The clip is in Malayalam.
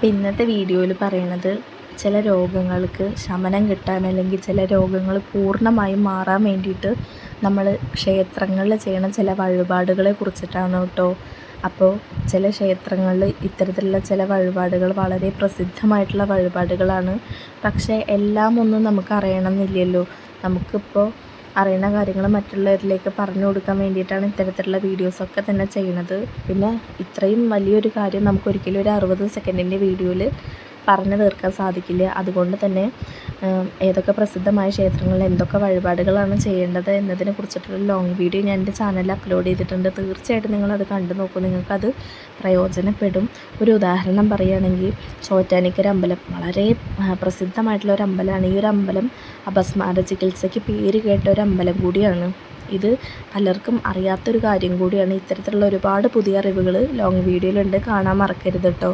അപ്പോൾ ഇന്നത്തെ വീഡിയോയിൽ പറയണത് ചില രോഗങ്ങൾക്ക് ശമനം കിട്ടാൻ അല്ലെങ്കിൽ ചില രോഗങ്ങൾ പൂർണമായും മാറാൻ വേണ്ടിയിട്ട് നമ്മൾ ക്ഷേത്രങ്ങളിൽ ചെയ്യണ ചില വഴിപാടുകളെ കുറിച്ചിട്ടാണ് കേട്ടോ. അപ്പോൾ ചില ക്ഷേത്രങ്ങളിൽ ഇത്തരത്തിലുള്ള ചില വഴിപാടുകൾ വളരെ പ്രസിദ്ധമായിട്ടുള്ള വഴിപാടുകളാണ്. പക്ഷേ എല്ലാം ഒന്നും നമുക്ക് അറിയണമെന്നില്ലല്ലോ നമുക്കിപ്പോൾ അറിയുന്ന കാര്യങ്ങൾ മറ്റുള്ളവരിലേക്ക് പറഞ്ഞു കൊടുക്കാൻ വേണ്ടിയിട്ടാണ് ഇത്തരത്തിലുള്ള വീഡിയോസൊക്കെ തന്നെ ചെയ്യുന്നത്. പിന്നെ ഇത്രയും വലിയൊരു കാര്യം നമുക്കൊരിക്കലും ഒരു അറുപത് സെക്കൻഡിന്റെ വീഡിയോയിൽ പറഞ്ഞു തീർക്കാൻ സാധിക്കില്ല. അതുകൊണ്ട് തന്നെ ഏതൊക്കെ പ്രസിദ്ധമായ ക്ഷേത്രങ്ങളിൽ എന്തൊക്കെ വഴിപാടുകളാണ് ചെയ്യേണ്ടത് എന്നതിനെ കുറിച്ചിട്ടുള്ള ലോങ് വീഡിയോ ഞാൻ എന്റെ ചാനലിൽ അപ്ലോഡ് ചെയ്തിട്ടുണ്ട്. തീർച്ചയായിട്ടും നിങ്ങളത് കണ്ടു നോക്കൂ. നിങ്ങൾക്കത് പ്രയോജനപ്പെടും. ഒരു ഉദാഹരണം പറയുകയാണെങ്കിൽ ചോറ്റാനിക്കര അമ്പലം. വളരെ പ്രസിദ്ധമായിട്ടുള്ള ഒരു അമ്പലമാണ്. ഈ ഒരു അമ്പലം അപസ്മാര ചികിത്സയ്ക്ക് പേര് കേട്ട ഒരു അമ്പലം കൂടിയാണ്. ഇത് പലർക്കും അറിയാത്തൊരു കാര്യം കൂടിയാണ്. ഇത്തരത്തിലുള്ള ഒരുപാട് പുതിയ അറിവുകൾ ലോങ് വീഡിയോയിലുണ്ട് കാണാൻ മറക്കരുത് കേട്ടോ